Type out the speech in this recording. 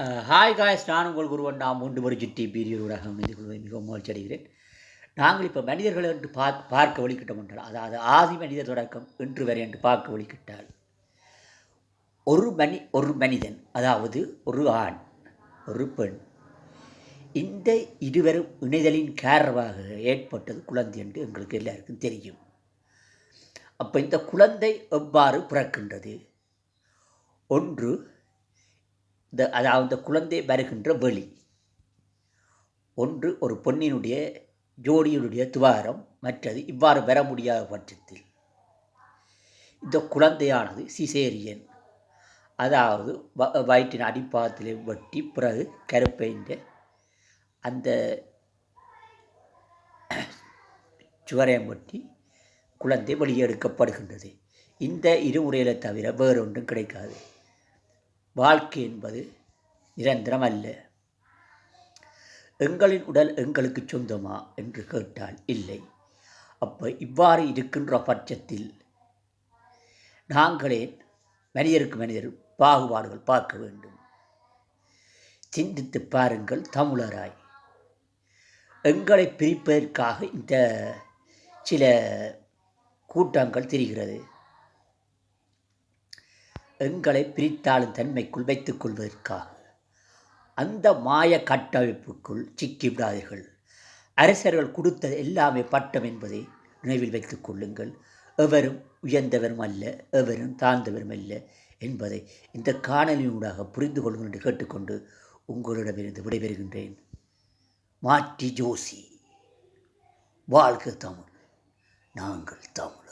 Hi guys நான் உங்கள் குருவன் நாம் மூன்று ஒரு பீரியர் ஊடகம். இணைந்து கொள்வதை மிகவும் மகிழ்ச்சி அடைகிறேன். நாங்கள் இப்போ மனிதர்கள் என்று பா பார்க்க வழிகிட்டோம் என்றால் அதாவது ஆதி மனித தொடக்கம் இன்று வரை என்று பார்க்க வழிகிட்டால் ஒரு மனி ஒரு மனிதன் அதாவது ஒரு ஆண் ஒரு பெண் இந்த இருவரும் இணைதலின் காரணமாக ஏற்பட்டது குழந்தை என்று எங்களுக்கு எல்லாருக்கும் தெரியும். அப்போ இந்த குழந்தை எவ்வாறு பிறக்கின்றது? ஒன்று இந்த அதாவது அந்த குழந்தை வருகின்ற வெளி. ஒன்று ஒரு பொன்னினுடைய ஜோடியினுடைய துவாரம் மற்றது இவ்வாறு வர முடியாத பட்சத்தில். இந்த குழந்தையானது சிசேரியன். அதாவது வ வயிற்றின் அடிப்பாகத்திலே வெட்டி பிறகு கருப்பைன்ற அந்த சுவரையம் வெட்டி குழந்தை வெளியே எடுக்கப்படுகின்றது. இந்த இருமுறையில் தவிர வேறொன்றும் கிடைக்காது. வாழ்க்கை என்பது நிரந்தரம் அல்ல எங்களின் உடல் எங்களுக்கு சொந்தமா? என்று கேட்டால் இல்லை. அப்போ இவ்வாறு இருக்கின்ற பட்சத்தில் நாங்களே மனிதருக்கு மனிதர் பாகுபாடுகள் பார்க்க வேண்டும். சிந்தித்து பாருங்கள் தமிழராய். எங்களை பிரிப்பதற்காக இந்த சில கூட்டங்கள் தெரிகிறது. எங்களை பிரித்தாளும் தன்மைக்குள் வைத்துக் கொள்வதற்காக. அந்த மாய கட்டமைப்புக்குள் சிக்கிவிடாதீர்கள் அரசர்கள் கொடுத்தது எல்லாமே பட்டம் என்பதை நினைவில் வைத்துக் கொள்ளுங்கள். எவரும் உயர்ந்தவரும் அல்ல எவரும் தாழ்ந்தவரும் அல்ல என்பதை இந்த காணொலியூடாக புரிந்து கொள்ளுங்கள் என்று கேட்டுக்கொண்டு உங்களிடமிருந்து விடைபெறுகின்றேன். மாற்றி ஜோசி. வாழ்க தமிழ். நாங்கள் தமிழ்.